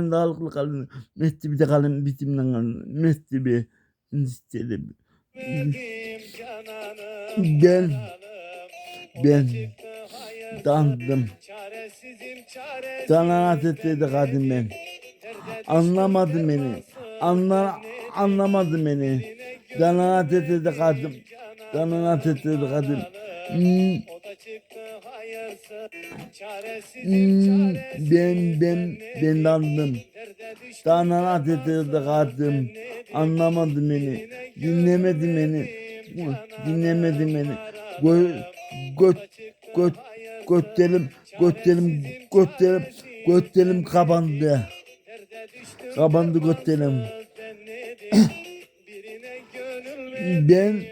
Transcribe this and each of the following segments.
Dağlıklı kalın. Bir de kalın bitimden kalın. Messi bir istedim. Ben ben dandım. Sana hasretliydi kadın ben. Anlamadın beni. Anla, anlamadın beni. Sana hasretliydi kadın. Sana hasretliydi kadın. Hmm, hmm, ben ben ben dandım. Sana hasretliydi kadın. Anlamadın beni. Dinlemedin beni. Dinlemedin beni. Gö, göt, göt, götlerim, götlerim, götlerim, götlerim kapandı. Kapandı götlerim. ben,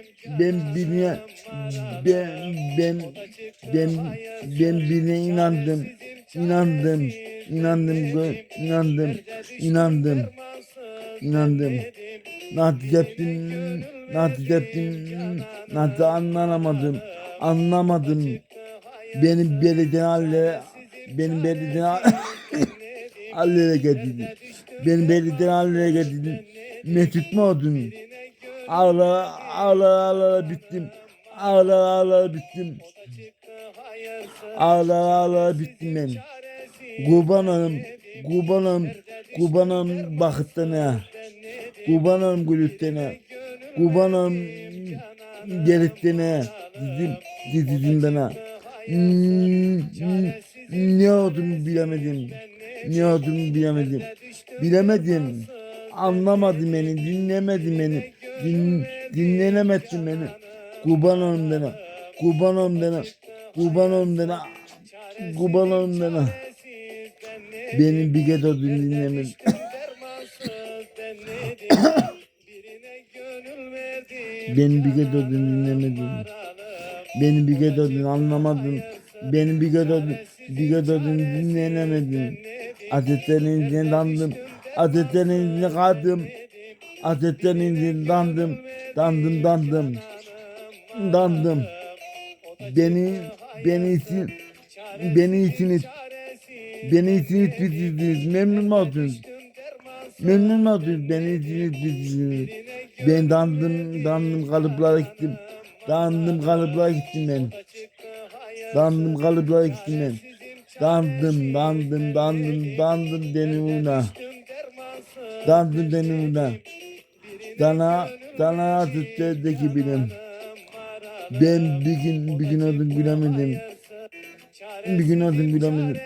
ben birine, ben, ben, ben, ben birine inandım. İnandım, inandım, inandım, inandım, inandım. Nasıl yaptım, nasıl yaptım, nasıl anlamadım, anlamadım. Benim belediye halle, benim belediye hallere getirdi. Benim belediye hallere getirdi. Mesut mu oldun? Ağla, ağla, ağla bittim. Ağla, ağla bittim. Ağla, ağla bittim ben. Kurbanım, kurbanım, kurbanım bakıttına. Kurbanım gülüttene. Kurbanım gelittene. Dedim, dedim bana. Ne olduğumu bilemedim. Ne olduğumu bilemedim. Bilemedim. Anlamadım beni, dinlemedin beni. Din, dinlenemedin beni. Olun bana. Kurban olun bana. Kurban olun bana. Benim dinlemedin. Benim bir gedo dinlemedin. Beni bir gedo anlamadın. Beni bir gedo dinlenemedin. Adetlerin içine dandım. Adetlerin içine kaldım. Adetlerin içine dandım. Dandım dandım. Dandım. Beni beni için beni için beni için bitirdiniz. Memnun oldunuz? Memnun oldunuz? Beni için bitirdiniz. Ben dandım, dandım kalıplara gittim. Dandım kalıplara gittim ben. Dandım kalıplara gittim ben. Dandım, dandım, dandım, dandım denimuna. Dandım denimuna. Dana, dana atıttaki bilim. Ben bir gün, bir gün adım bilemedim. Bir gün adım bilemedim.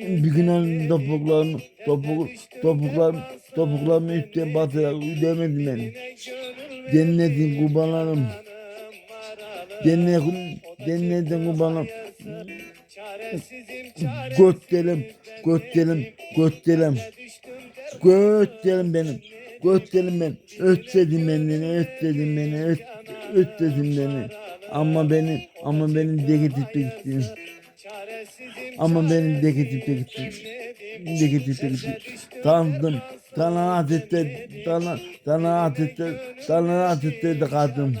Bir gün adım topuklarımı, topuk, topuklarımı, topuklarımı üstten batırarak üdemedim ben. Cennetin kurbanlarım. Cennetin, cennetin kurbanlarım. Götlerim, götlerim, götlerim. Götlerim benim. Götlerim ben. Ötledim beni, ötledim beni, öt, ötledim beni. Ama beni, ama benim degetipte gittim. Ama benim degetipte gittim. Degetipte gittim. Tanıdım. Sana adette, sana, sana adette, sana adette de kaldım.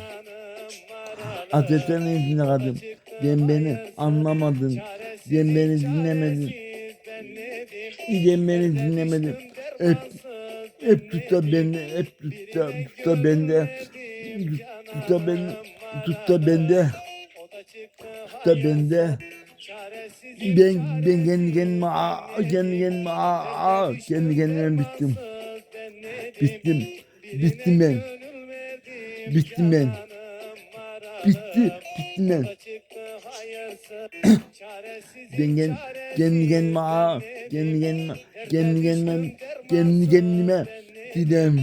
Adetlerin içinde kaldım. Sen beni anlamadın. Sen beni dinlemedin. Sen beni dinlemedin. Hep, hep tutta beni, hep tutta, tutta bende. Tutta beni, tutta bende. Tutta bende. Ben, ben kendi kendime, kendi kendime, kendi kendime bittim. Bittim. Bittim ben. Bittim ben. Bitti. Bittim ben. Ben kendi, kendi kendime, kendi kendime, kendi kendime, kendi kendime dedim.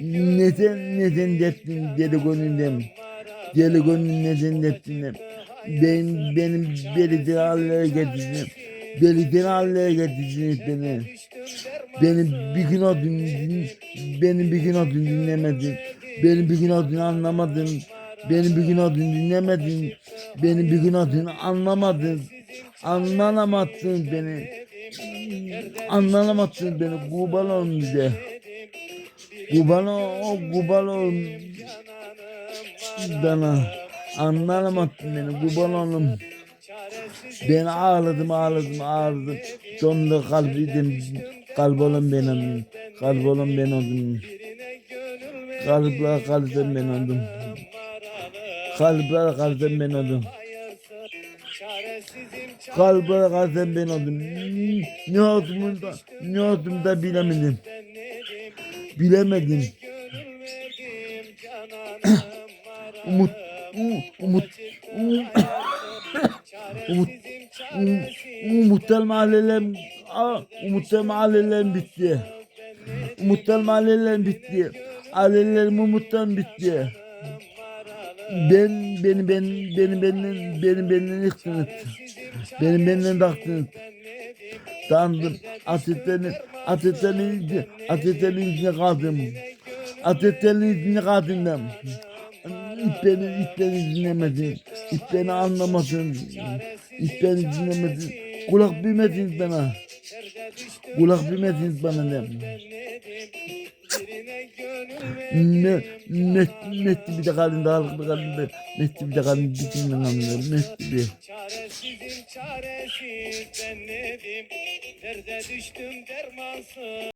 Neden, neden gönlümden. Deli gönlüm neden deptim. Ben, benim belediye hallere getirdin. Belediye hallere getirdiniz beni. Benim bir gün adını benim bir gün adını dinlemedin. Benim bir gün adını anlamadın. Benim bir gün adını dinlemedin. Benim bir gün adını anlamadın. Anlamadın beni. Anlamadın beni. Kurban olun bize. Kurban ol, kurban olun. Bana. Anlamadın beni. Kurban olun. Ben ağladım ağladım ağladım. Sonunda kalbim Kalp olan ben oldum. Kalp olan ben oldum. Kalpler kalpten ben oldum. Kalpler kalpten ben oldum. Kalpler kalpten ben oldum. Ne olduğumu da, ne olduğumu da bilemedim. Bilemedim. Umut, u- umut, u- umut, u- umutlar mahallelerim, aa, umutlar mahallelerim bitti. Umutlar mahallelerim bitti. Ailelerim umuttan bitti. Ben, beni, ben, beni, benden, beni, benden yıktınız. Beni benden taktınız. Tanrım, atetlerin, içi- atetlerin içine kaldım. Atetlerin içine kaldım ben. İp beni, ip beni dinlemedin. İp beni anlamadın. İp beni dinlemedin. Kulak bilmediniz bana. Kulak bilmediniz bana ne? Ne, ne, ne bir de kalın dağlık bir kalın da, ne bir de kalın bütün ben anlıyorum, ne gibi. Çaresizim çaresiz ben nedim Derde düştüm dermansız